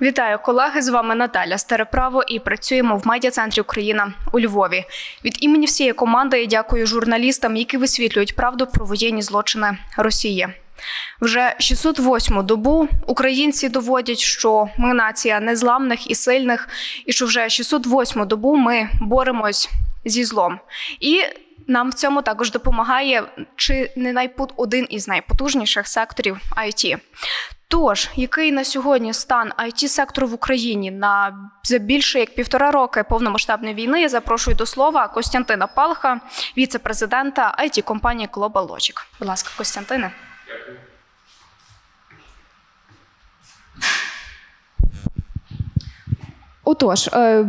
Вітаю колеги! З вами Наталя Стареправо і працюємо в медіа-центрі Україна у Львові. Від імені всієї команди я дякую журналістам, які висвітлюють правду про воєнні злочини Росії. Вже 608-му добу українці доводять, що ми нація незламних і сильних, і що вже 608-му добу ми боремось зі злом. І нам в цьому також допомагає чи не найпут один із найпотужніших секторів IT. Тож, який на сьогодні стан it сектору в Україні на за більше як півтора роки повномасштабної війни? Я запрошую до слова Костянтина Палха, віце-президента it компанії Global Logic. Будь ласка, Костянтине. Отож, е,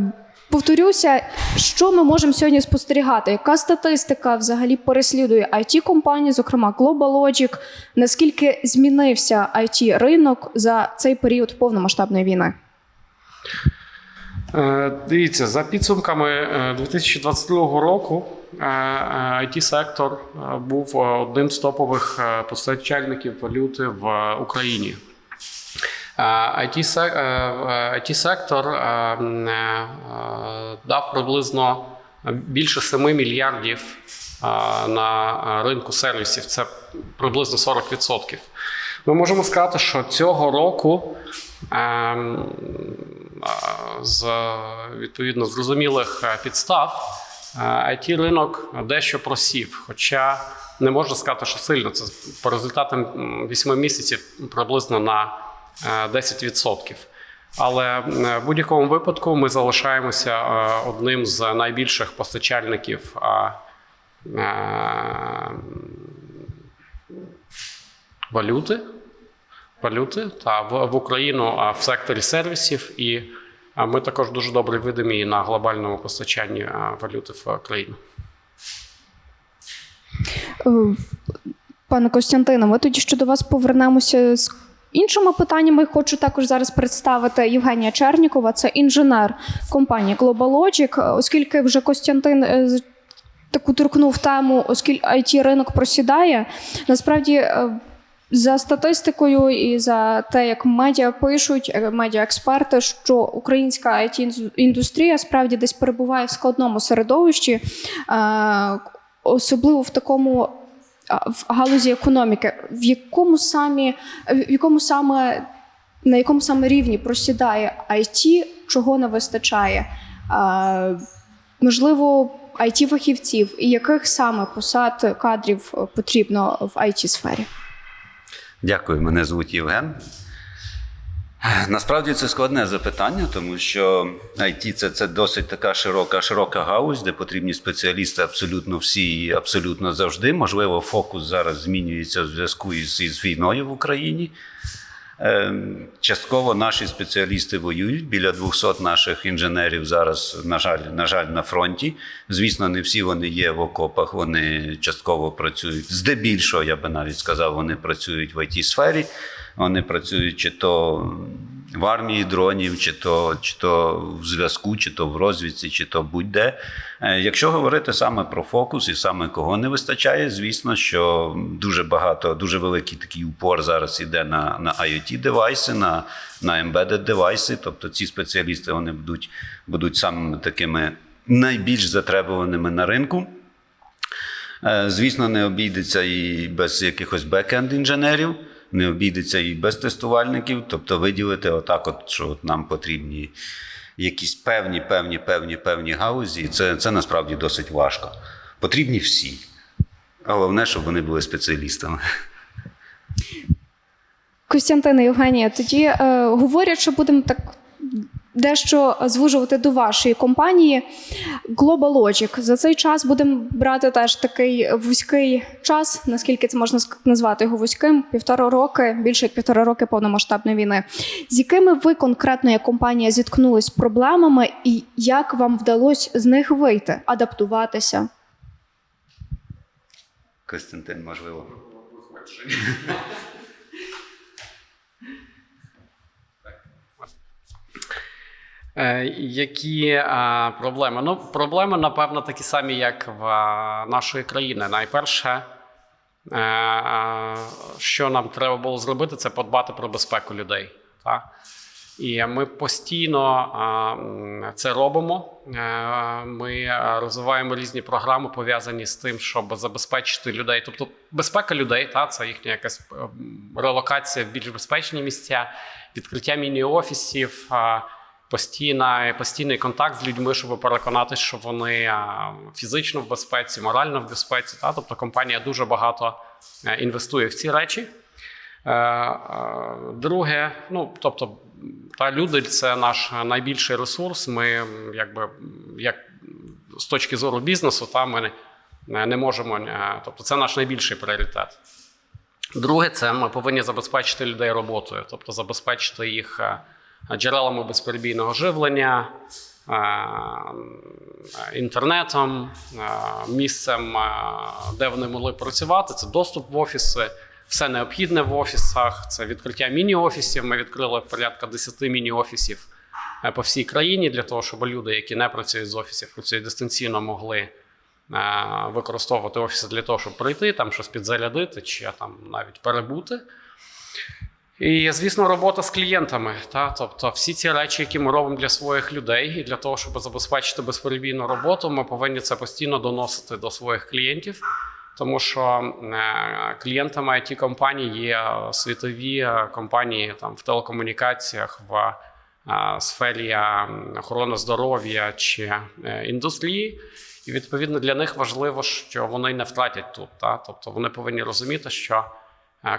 повторюся, що ми можемо сьогодні спостерігати? Яка статистика взагалі переслідує it компанії, зокрема Global Logic? Наскільки змінився it ринок за цей період повномасштабної війни? Е, Дивіться, за підсумками е, 2022 року it сектор був е, одним з топових е, постачальників валюти в Україні. It сектор е, м, е, дав приблизно більше 7 мільярдів е, на ринку сервісів. Це приблизно 40%. Ми можемо сказати, що цього року з відповідно зрозумілих е, підстав it ринок дещо просів. Хоча не можна сказати, що сильно. Це по результатам 8 місяців приблизно на е, 10%. Але е, в будь-якому випадку ми залишаємося е, одним з найбільших постачальників е, е, валюти валюти та в, Україну в секторі сервісів, і ми також дуже добре відомі на глобальному постачанні валюти в країну. Е, Пане Костянтине, ми тоді ще до вас повернемося з іншими питаннями. Хочу також зараз представити Євгенія Чернікова, це інженер компанії Global Logic. Оскільки вже Костянтин е, таку торкнув тему, оскільки it ринок просідає, насправді. е, За статистикою і за те, як медіа пишуть, е, медіаексперти, що українська it індустрія справді десь перебуває в складному середовищі, особливо в такому в галузі економіки, в якому самі в якому саме на якому саме рівні просідає IT, чого не вистачає? Можливо, it фахівців і яких саме посад кадрів е, потрібно в it сфері? Дякую, мене звуть Євген. Насправді це складне запитання, тому що IT це, це досить така широка, широка гаузь, де потрібні спеціалісти абсолютно всі і абсолютно завжди. Можливо, фокус зараз змінюється в зв'язку із, із війною в Україні. Ем, Частково наші спеціалісти воюють. Біля 200 наших інженерів зараз, на жаль, на жаль, на фронті. Звісно, не всі вони є в окопах, вони частково працюють. Здебільшого, я би навіть сказав, вони працюють в it сфері Вони працюють чи то в армії дронів, чи то, чи то в зв'язку, чи то в розвідці, чи то будь-де. Е, Якщо говорити саме про фокус і саме кого не вистачає, звісно, що дуже багато, дуже великий такий упор зараз іде на, на IoT девайси, на, на embedded девайси. Тобто ці спеціалісти вони будуть, будуть самими такими найбільш затребуваними на ринку. Е, Звісно, не обійдеться і без якихось бекенд інженерів, не обійдеться і без тестувальників. Тобто виділити отак, от, що от нам потрібні якісь певні, певні, певні, певні гаузі. Це, це насправді досить важко. Потрібні всі. Головне, щоб вони були спеціалістами. Костянтина Євгенія, тоді е, говорять, що будемо так дещо звужувати до вашої компанії Global Logic. За цей час будемо брати теж такий вузький час, наскільки це можна назвати його вузьким, півтора роки, більше як півтора роки повномасштабної війни. З якими ви конкретно як компанія зіткнулись з проблемами, і як вам вдалося з них вийти, адаптуватися? Костянтин, можливо. Які е, проблеми? Ну, проблеми, напевно, такі самі, як в нашої країни. Найперше, е, що нам треба було зробити, це подбати про безпеку людей. Так? І ми постійно це робимо. Е, Ми розвиваємо різні програми, пов'язані з тим, щоб забезпечити людей. Тобто безпека людей, та це їхня якась е, релокація в більш безпечні місця, відкриття міні-офісів, постійна, постійний контакт з людьми, щоб переконатися, що вони фізично в безпеці, морально в безпеці. Та? Тобто компанія дуже багато е, інвестує в ці речі. Е, е, Друге, ну тобто, та люди це наш найбільший ресурс. Ми якби як з точки зору бізнесу, та ми не, можемо. е, Тобто, це наш найбільший пріоритет. Друге, це ми повинні забезпечити людей роботою, тобто забезпечити їх е, джерелами безперебійного живлення, е, інтернетом, е, місцем, е, де вони могли працювати. Це доступ в офіси, все необхідне в офісах, це відкриття міні-офісів. Ми відкрили порядка 10 міні-офісів е, по всій країні для того, щоб люди, які не працюють з офісів, працюють дистанційно, могли е, використовувати офіси для того, щоб прийти, там щось підзарядити чи там навіть перебути. І, звісно, робота з клієнтами. Та? Тобто, всі ці речі, які ми робимо для своїх людей, і для того, щоб забезпечити безперебійну роботу, ми повинні це постійно доносити до своїх клієнтів. Тому що е, клієнтами it компаній є е, світові е, компанії там, в телекомунікаціях, в сфері охорони здоров'я чи індустрії. І відповідно для них важливо, що вони не втратять тут. Та? Тобто вони повинні розуміти, що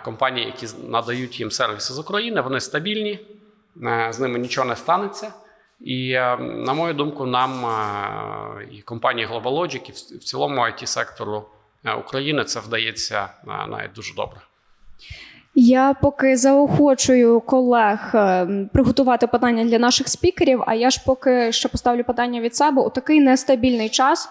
компанії, які надають їм сервіси з України, вони стабільні, е, з ними нічого не станеться. І, е, на мою думку, нам е, і компанії GlobalLogic, і в цілому it сектору е, України це вдається е, навіть дуже добре. Я поки заохочую колег е, приготувати питання для наших спікерів, а я ж поки ще поставлю питання від себе у такий нестабільний час.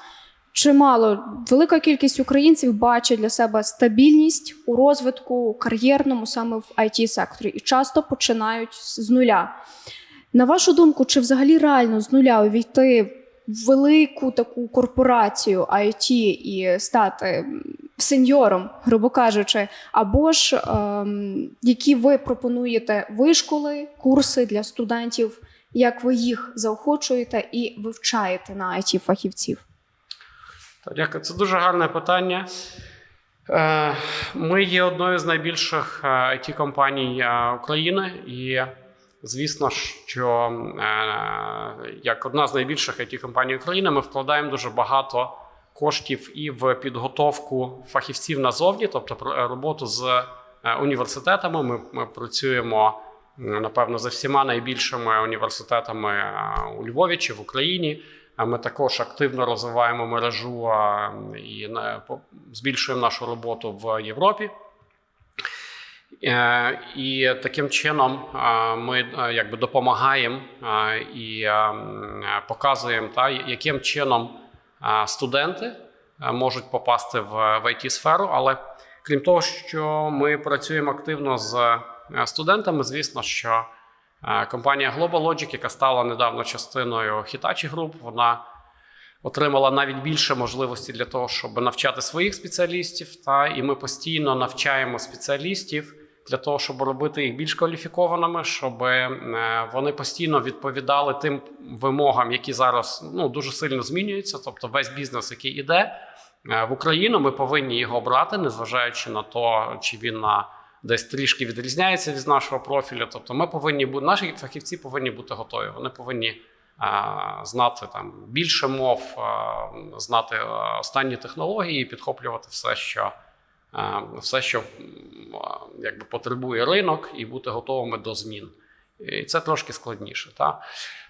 Чимало велика кількість українців бачить для себе стабільність у розвитку кар'єрному саме в it секторі і часто починають з нуля. На вашу думку, чи взагалі реально з нуля увійти в велику таку корпорацію IT і стати сеньором, грубо кажучи, або ж ем, які ви пропонуєте вишколи, курси для студентів, як ви їх заохочуєте і вивчаєте на it фахівців? Дякую. Це дуже гарне питання. Е, Ми є одною з найбільших it компаній е, України, і звісно, що е, як одна з найбільших it компаній України, ми вкладаємо дуже багато коштів і в підготовку фахівців назовні, тобто роботу з е, університетами. Ми, ми працюємо напевно за всіма найбільшими університетами е, у Львові чи в Україні. Ми також активно розвиваємо мережу і збільшуємо нашу роботу в Європі. Е, І таким чином ми якби допомагаємо і показуємо, та, яким чином студенти можуть попасти в, it сферу Але крім того, що ми працюємо активно з студентами, звісно, що Компанія GlobalLogic, яка стала недавно частиною Hitachi Group, вона отримала навіть більше можливостей для того, щоб навчати своїх спеціалістів. Та і ми постійно навчаємо спеціалістів для того, щоб робити їх більш кваліфікованими, щоб е, вони постійно відповідали тим вимогам, які зараз ну, дуже сильно змінюються. Тобто, весь бізнес, який іде е, в Україну, ми повинні його брати, незважаючи на те, чи він на десь трішки відрізняється від нашого профілю. Тобто, ми повинні бути, наші фахівці повинні бути готові. Вони повинні а, знати там більше мов, а, знати останні технології і підхоплювати все, що. а, Все, що а, якби потребує ринок, і бути готовими до змін. І це трошки складніше. Та?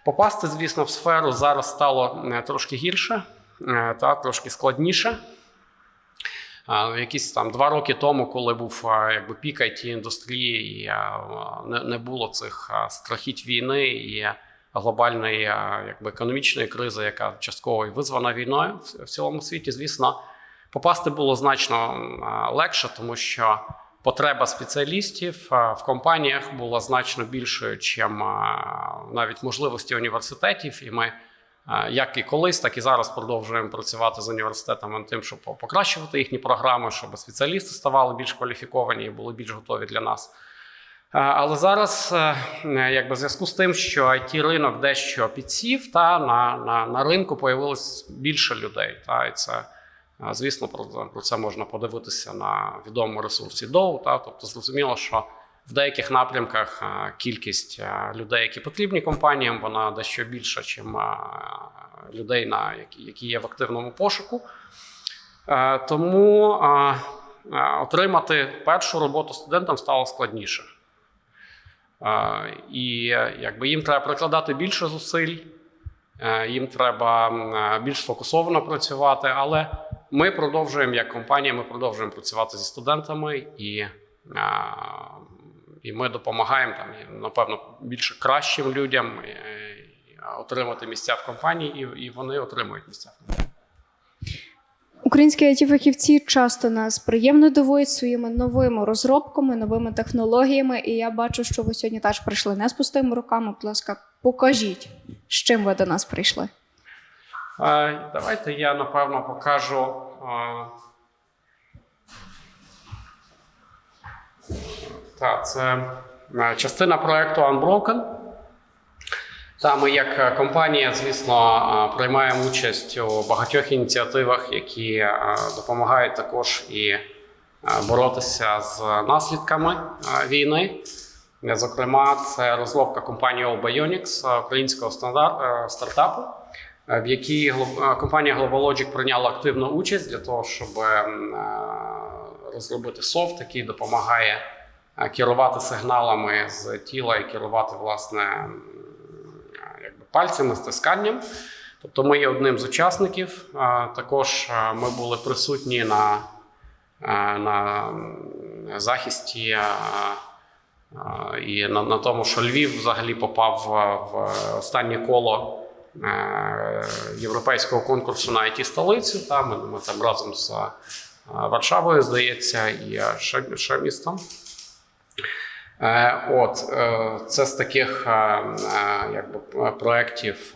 Попасти, звісно, в сферу зараз стало е, трошки гірше, е, та, трошки складніше. Якісь там два роки тому, коли був якби пік it індустрії, і не, було цих страхіть війни і глобальної якби, економічної кризи, яка частково і визвана війною в цілому світі, звісно, попасти було значно легше, тому що потреба спеціалістів в компаніях була значно більшою, чим навіть можливості університетів, і ми. Як і колись, так і зараз продовжуємо працювати з університетами над тим, щоб покращувати їхні програми, щоб спеціалісти ставали більш кваліфіковані і були більш готові для нас. Але зараз, е, е, якби в зв'язку з тим, що it ринок дещо підсів, та на, на, на ринку появилось більше людей. Та, і це, е, звісно, про, про це можна подивитися на відомому ресурсі Dow. Тобто, зрозуміло, що в деяких напрямках е, кількість е, людей, які потрібні компаніям, вона дещо більша, ніж людей, які, є в активному пошуку. Е, Тому е, е, отримати першу роботу студентам стало складніше. Е, І е, якби їм треба прикладати більше зусиль, е, їм треба е, більш сфокусовано працювати. Але ми продовжуємо, як компанія, ми продовжуємо працювати зі студентами і, е, і ми допомагаємо там, напевно, більше кращим людям е, отримати місця в компанії, і, вони отримують місця в компанії. Українські it фахівці часто нас приємно дивують своїми новими розробками, новими технологіями. І я бачу, що ви сьогодні теж прийшли не з пустими руками. Будь ласка, покажіть, з чим ви до нас прийшли. Е, Давайте я напевно покажу. Так, це е, частина проекту Unbroken. Та ми, як е, компанія, звісно, е, приймаємо участь у багатьох ініціативах, які допомагають також і боротися з наслідками війни. Зокрема, це розробка компанії All Bionics, українського стартапу, в якій компанія GlobalLogic прийняла активну участь для того, щоб розробити софт, який допомагає керувати сигналами з тіла і керувати власне е, якби пальцями, стисканням. Тобто ми є одним з учасників. Е, Також е, ми були присутні на, е, на захисті. е, е, І на, на тому, що Львів взагалі попав в, останнє коло е, європейського конкурсу на it столицю. Та ми, ми там разом з е, Варшавою, здається, і е, ще, ще містом. Е, От е, це з таких е, якби, проєктів,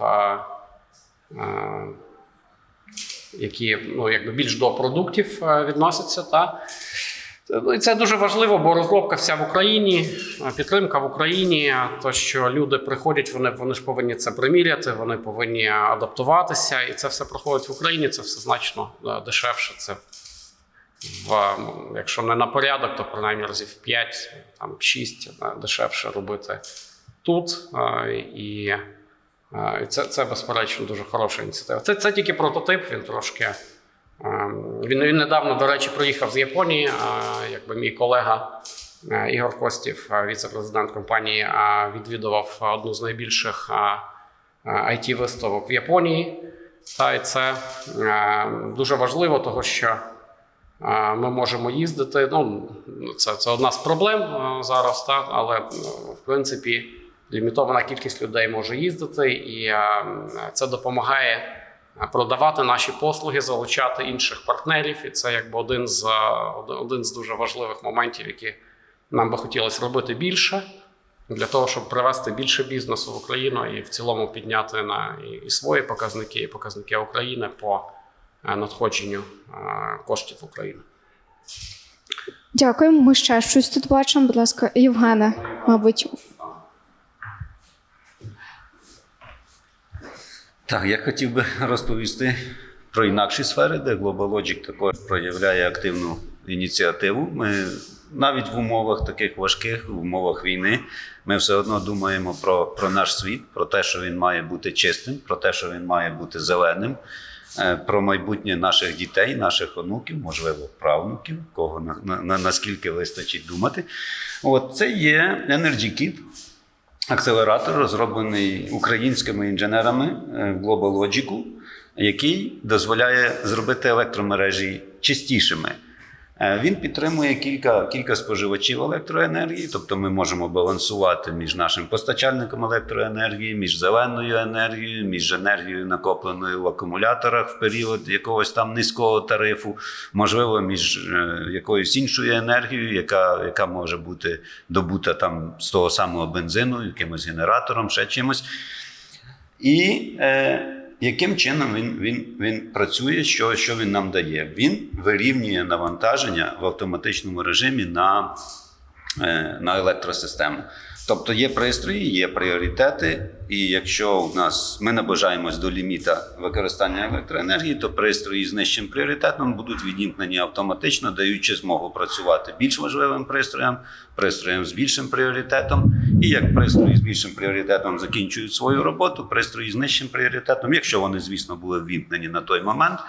які ну, якби більш до продуктів відносяться. Та? Ну, і це дуже важливо, бо розробка вся в Україні, підтримка в Україні. То, що люди приходять, вони, вони ж повинні це приміряти, вони повинні адаптуватися, і це все проходить в Україні. Це все значно дешевше. Це в, якщо не на порядок, то принаймні разів 5, там 6 дешевше робити тут. Е, І, е, і це, це безперечно дуже хороша ініціатива. Це, це тільки прототип, він трошки. Ем, Він, він недавно, до речі, приїхав з Японії. е, Якби мій колега е, Ігор Костів, е, віце-президент компанії, е, відвідував одну з найбільших it виставок в Японії. Та і це е, дуже важливо, тому що е, ми можемо їздити. Ну, це, це одна з проблем зараз, та, але е, в принципі лімітована кількість людей може їздити, і е, це допомагає продавати наші послуги, залучати інших партнерів. І це якби один з, е, один з дуже важливих моментів, які нам би хотілося робити більше. Для того, щоб привести більше бізнесу в Україну і в цілому підняти на і, і свої показники, і показники України по надходженню е, коштів в Україну. Дякуємо. Ми ще щось тут бачимо. Будь ласка, Євгене, мабуть, Так, я хотів би розповісти про інакші сфери, де GlobalLogic також проявляє активну ініціативу. Ми навіть в умовах таких важких, в умовах війни, ми все одно думаємо про, про наш світ, про те, що він має бути чистим, про те, що він має бути зеленим, е, про майбутнє наших дітей, наших онуків, можливо, правнуків, кого на, на, на наскільки вистачить думати. От це є Energy Kit, акселератор, розроблений українськими інженерами е, в GlobalLogic, який дозволяє зробити електромережі чистішими. Е, Він підтримує кілька, кілька споживачів електроенергії, тобто ми можемо балансувати між нашим постачальником електроенергії, між зеленою енергією, між енергією, накопленою в акумуляторах в період якогось там низького тарифу, можливо, між е, якоюсь іншою енергією, яка, яка може бути добута там з того самого бензину, якимось генератором, ще чимось. І е, яким чином він, він, він працює, що, що він нам дає? Він вирівнює навантаження в автоматичному режимі на е, на електросистему. Тобто є пристрої, є пріоритети, і якщо у нас ми наближаємось до ліміта використання електроенергії, то пристрої з нижчим пріоритетом будуть відімкнені автоматично, даючи змогу працювати більш важливим пристроям, пристроям з більшим пріоритетом. І як пристрої з більшим пріоритетом закінчують свою роботу, пристрої з нижчим пріоритетом, якщо вони, звісно, були ввімкнені на той момент,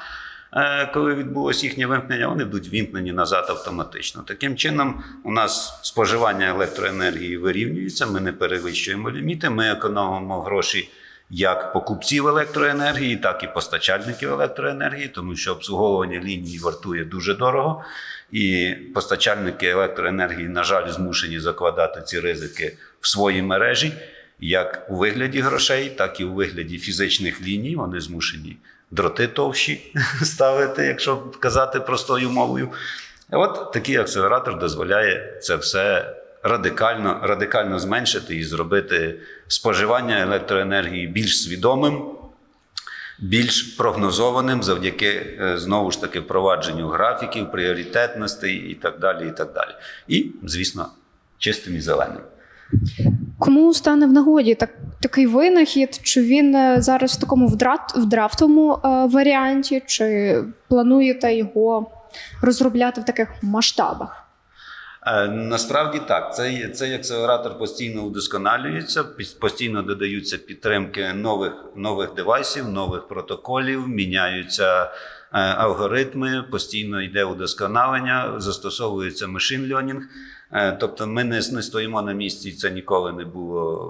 коли відбулось їхнє вимкнення, вони будуть вімкнені назад автоматично. Таким чином, у нас споживання електроенергії вирівнюється, ми не перевищуємо ліміти, ми економимо гроші як покупців електроенергії, так і постачальників електроенергії, тому що обслуговування лінії вартує дуже дорого. І постачальники електроенергії, на жаль, змушені закладати ці ризики в свої мережі, як у вигляді грошей, так і у вигляді фізичних ліній. Вони змушені дроти товщі ставити, якщо казати простою мовою. От такий акселератор дозволяє це все радикально, радикально зменшити і зробити споживання електроенергії більш свідомим, більш прогнозованим завдяки е, знову ж таки впровадженню графіків, пріоритетностей і так далі. І так далі. І, звісно, чистим і зеленим. Кому стане в нагоді так, такий винахід? Чи він е, зараз в такому вдрат, в драфтовому е, варіанті, чи плануєте його розробляти в таких масштабах? Е, Насправді так, цей, цей акселератор постійно удосконалюється, постійно додаються підтримки нових, нових девайсів, нових протоколів, міняються алгоритми, постійно йде удосконалення, застосовується machine learning. Е, Тобто ми не, не стоїмо на місці, це ніколи не було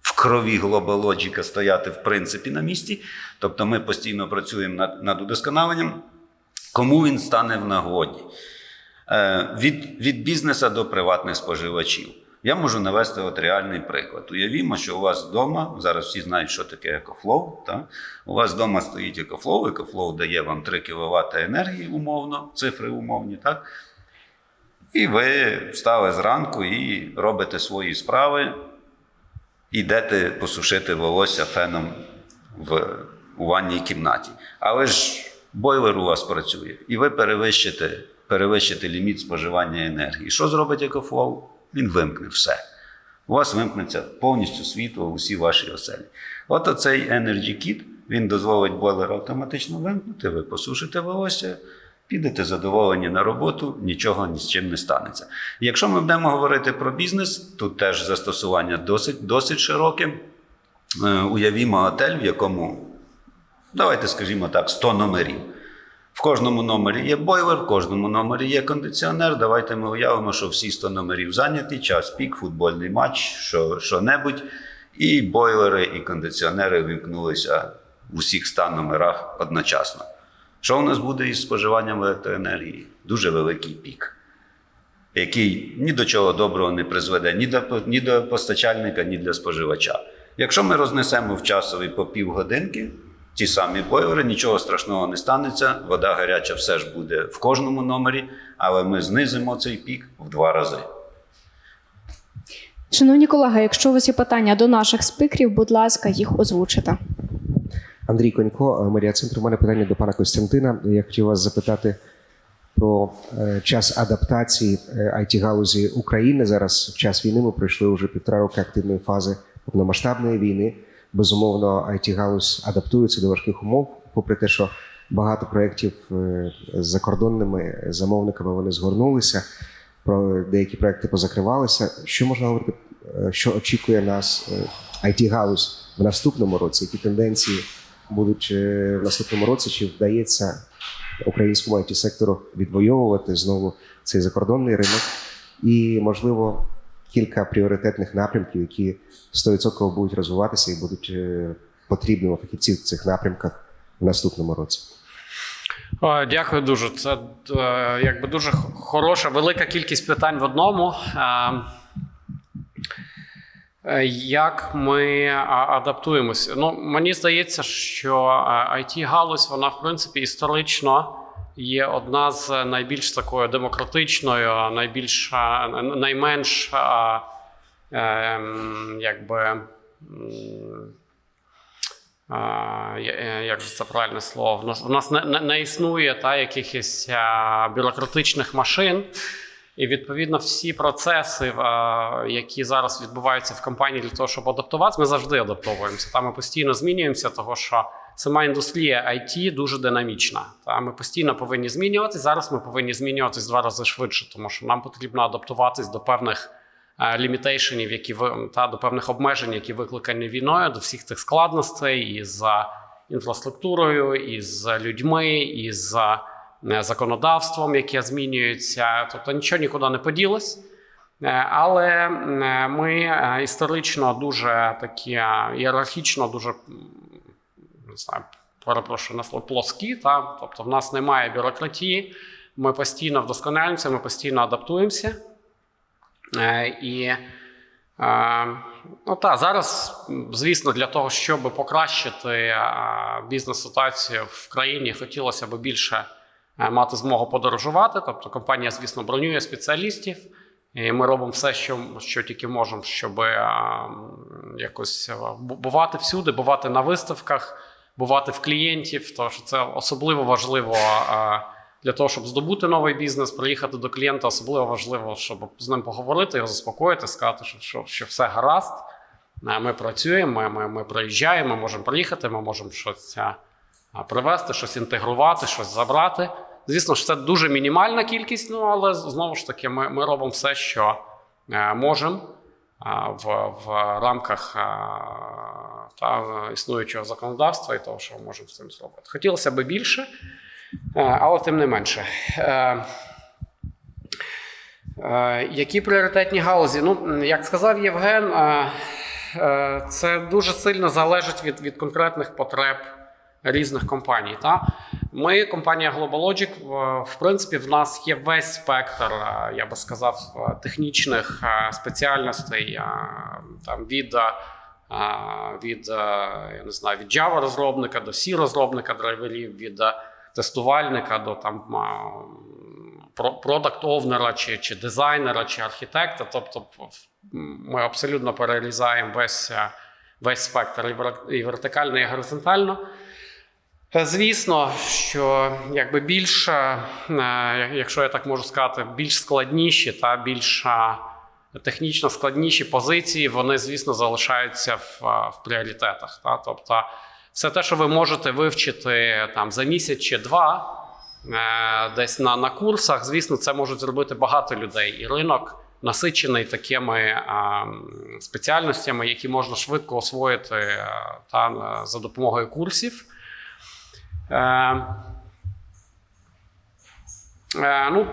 в крові Logic стояти в принципі на місці. Тобто ми постійно працюємо над, над удосконаленням. Кому він стане в нагоді? Е, від, від бізнесу до приватних споживачів. Я можу навести от реальний приклад. Уявімо, що у вас вдома, зараз всі знають, що таке екофлоу. Так? У вас вдома стоїть екофлоу, екофлоу дає вам 3 кВт енергії умовно, цифри умовні, так? І ви встали зранку і робите свої справи, йдете посушити волосся феном в, у ванній кімнаті. Але ж бойлер у вас працює, і ви перевищите, перевищите ліміт споживання енергії. Що зробить екофлоу? Він вимкне все. У вас вимкнеться повністю світло у всі ваші оселі. От оцей Energy Kit, він дозволить бойлер автоматично вимкнути, ви посушите волосся, підете задоволені на роботу, нічого ні з чим не станеться. Якщо ми будемо говорити про бізнес, тут теж застосування досить, досить широке. Уявімо готель, в якому, давайте скажімо так, 100 номерів. В кожному номері є бойлер, в кожному номері є кондиціонер. Давайте ми уявимо, що всі 100 номерів зайняті, час пік, футбольний матч, що, що-небудь. І бойлери, і кондиціонери вимкнулися в усіх 100 номерах одночасно. Що у нас буде із споживанням електроенергії? Дуже великий пік, який ні до чого доброго не призведе ні до, ні до постачальника, ні для споживача. Якщо ми рознесемо в часовий по півгодинки, ті самі бойлери, нічого страшного не станеться, вода гаряча все ж буде в кожному номері, але ми знизимо цей пік в два рази. Шановні колеги, якщо у вас є питання до наших спікерів, будь ласка, їх озвучите. Андрій Конько, Марія Центр. У мене питання до пана Костянтина. Я хотів вас запитати про е, час адаптації it галузі України. Зараз в час війни ми пройшли вже півтора роки активної фази повномасштабної війни. Безумовно, it галузь адаптується до важких умов, попри те, що багато проєктів е, з закордонними замовниками вони згорнулися. Про деякі проекти позакривалися. Що можна говорити, е, що очікує нас it галузь в наступному році? Які тенденції будуть е, в наступному році? Чи вдається українському it сектору відвоювати знову цей закордонний ринок? І можливо кілька пріоритетних напрямків, які 100% будуть розвиватися і будуть е, потрібними фахівців в цих напрямках в наступному році. Дякую дуже. Це е, якби дуже хороша, велика кількість питань в одному. Е, Як ми адаптуємося? Ну, мені здається, що it галузь вона в принципі історично є одна з найбільш такою демократичною, найбільш найменш а, ем, якби. е, як же це правильне слово? В нас, не, не, не існує та, якихось бюрократичних машин. І відповідно всі процеси, е, які зараз відбуваються в компанії для того, щоб адаптуватися, ми завжди адаптовуємося. Та ми постійно змінюємося, того що сама індустрія IT дуже динамічна. Та ми постійно повинні змінюватися. Зараз ми повинні змінюватись два рази швидше, тому що нам потрібно адаптуватись до певних лімітейшенів, які та до певних обмежень, які викликані війною, до всіх цих складностей із е, інфраструктурою, із людьми, із е, законодавством, яке змінюється. Тобто нічого нікуди не поділось. Е, Але е, ми е, історично дуже такі е, ієрархічно, дуже не знаю, перепрошую на слово плоскі. Та? Тобто в нас немає бюрократії, ми постійно вдосконалюємося, ми постійно адаптуємося. Е, І е, ну, та, зараз, звісно, для того, щоб покращити е, бізнес-ситуацію в країні, хотілося б більше е, мати змогу подорожувати. Тобто компанія, звісно, бронює спеціалістів. І ми робимо все, що, що тільки можемо, щоб якось бувати всюди, бувати на виставках, бувати в клієнтів. Тому що це особливо важливо е, для того, щоб здобути новий бізнес, приїхати до клієнта, особливо важливо, щоб з ним поговорити, його заспокоїти, сказати, що, що, що все гаразд. Е, Ми працюємо, ми, ми, приїжджаємо, ми можемо приїхати, ми можемо щось е, привезти, щось інтегрувати, щось забрати. Звісно ж, це дуже мінімальна кількість, ну але знову ж таки, ми, ми робимо все, що е, можемо е, в, в рамках та існуючого законодавства і того, що ми можемо з цим зробити. Хотілося б більше, е, але тим не менше. Е, Е, Які пріоритетні галузі? Ну, як сказав Євген, це дуже сильно залежить від, від конкретних потреб різних компаній. Та? Ми, компанія GlobalLogic, в- принципі, в нас є весь спектр, е, я би сказав, е, технічних е, спеціальностей там, від, від, я не знаю, від Java розробника до C розробника драйверів, від тестувальника до там. продакт овнера чи, чи дизайнера, чи архітекта. Тобто, ми абсолютно перерізаємо весь, весь спектр і вертикально, і горизонтально. Е, Звісно, що якби більш, е, якщо я так можу сказати, більш складніші та більш технічно складніші позиції, вони, звісно, залишаються в, в пріоритетах. Та? Тобто, все те, що ви можете вивчити там за місяць чи два, е, десь на, на курсах, звісно, це можуть зробити багато людей. І ринок насичений такими спеціальностями, які можна швидко освоїти та, за допомогою курсів. Е, е, ну,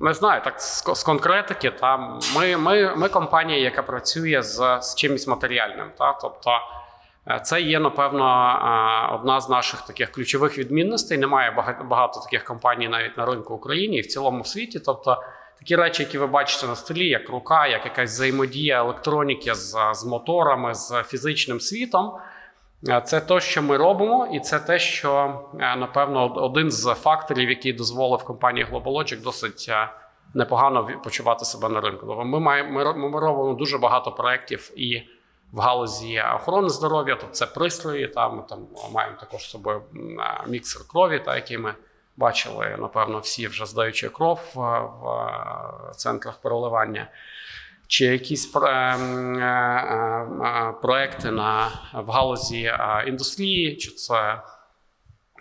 не знаю, так з, конкретики. Та, ми, ми, ми компанія, яка працює з, з чимось матеріальним. Та, тобто, е, це є, напевно, одна з наших таких ключових відмінностей. Немає багато таких компаній навіть на ринку України і в цілому світі. Тобто, такі речі, які ви бачите на столі, як рука, як якась взаємодія електроніки з, з моторами, з фізичним світом. Е, Це те, що ми робимо, і це те, що е, напевно один з факторів, який дозволив компанії GlobalLogic досить е, непогано почувати себе на ринку. Тобто Ми маємо ми, робимо дуже багато проєктів і в галузі охорони здоров'я, тобто це пристрої. Та ми там маємо також з собою е, міксер крові, та який ми бачили, напевно, всі вже здаючи кров е, в е, центрах переливання чи якісь ем, е, е, е, проекти на, в галузі індустрії, чи це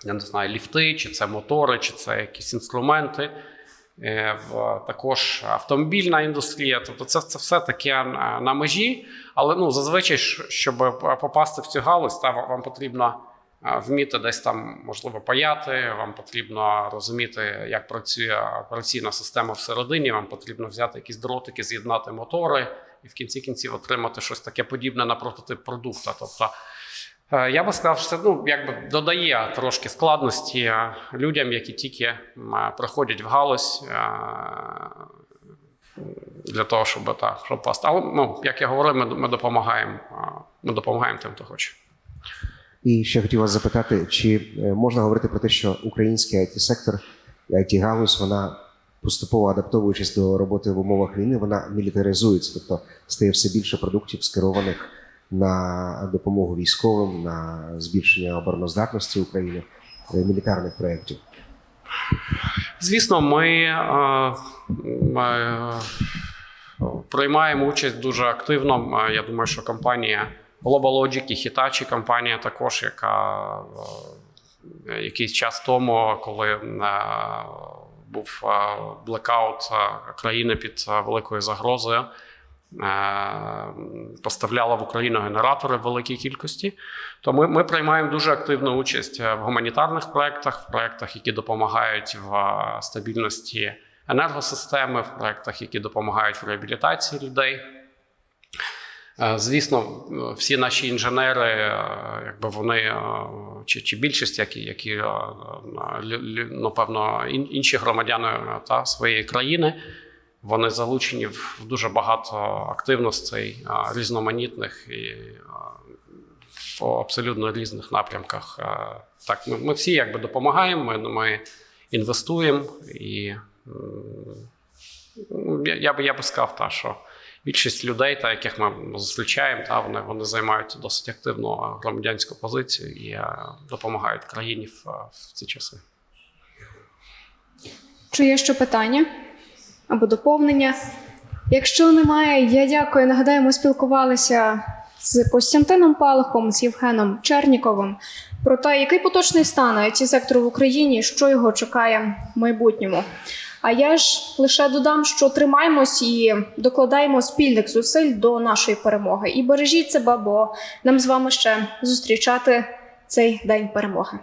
я не знаю, ліфти, чи це мотори, чи це якісь інструменти. Також автомобільна індустрія, тобто це, це все таке на межі. Але ну зазвичай, щоб попасти в цю галузь, та вам потрібно е, вміти десь там можливо паяти. Вам потрібно розуміти, як працює операційна система всередині. Вам потрібно взяти якісь дротики, з'єднати мотори і в кінці кінців отримати щось таке подібне на прототип продукту. Тобто, е, я би сказав, що це ну, якби додає трошки складності е, людям, які тільки е, приходять в галузь. е, Для того, щоб так, щоб пасти. Але ну, як я говорив, ми, ми допомагаємо. е, Ми допомагаємо тим, хто хоче. І ще хотів вас запитати, чи е, можна говорити про те, що український it сектор it галузь вона поступово адаптовуючись до роботи в умовах війни, вона мілітаризується, тобто стає все більше продуктів, скерованих на допомогу військовим, на збільшення обороноздатності України, е, мілітарних проєктів. Звісно, ми, ми е, приймаємо участь дуже активно. Я думаю, що компанія GlobalLogic і Hitachi компанія також, яка е, якийсь час тому, коли е, був блекаут е, країни під великою загрозою, поставляла в Україну генератори в великій кількості. То ми, ми приймаємо дуже активну участь в гуманітарних проєктах, в проєктах, які допомагають в стабільності енергосистеми, в проєктах, які допомагають в реабілітації людей. Е, Звісно, всі наші інженери, е, якби вони е, чи, чи більшість, які, які напевно, інші громадяни та, своєї країни, вони залучені в дуже багато активностей різноманітних і в абсолютно різних напрямках. Так, ми, ми всі якби допомагаємо, ми, ми інвестуємо і я би я би сказав, та, що більшість людей, та, яких ми зустрічаємо, та, вони, вони займають досить активну е, громадянську позицію і е, допомагають країні в, е, в ці часи. Чи є ще питання або доповнення? Якщо немає, я дякую. Нагадаю, ми спілкувалися з Костянтином Палахом, з Євгеном Черніковим про те, який поточний стан it сектору в Україні, що його чекає в майбутньому. А я ж лише додам, що тримаємось і докладаємо спільних зусиль до нашої перемоги. І бережіть себе, бо нам з вами ще зустрічати цей день перемоги.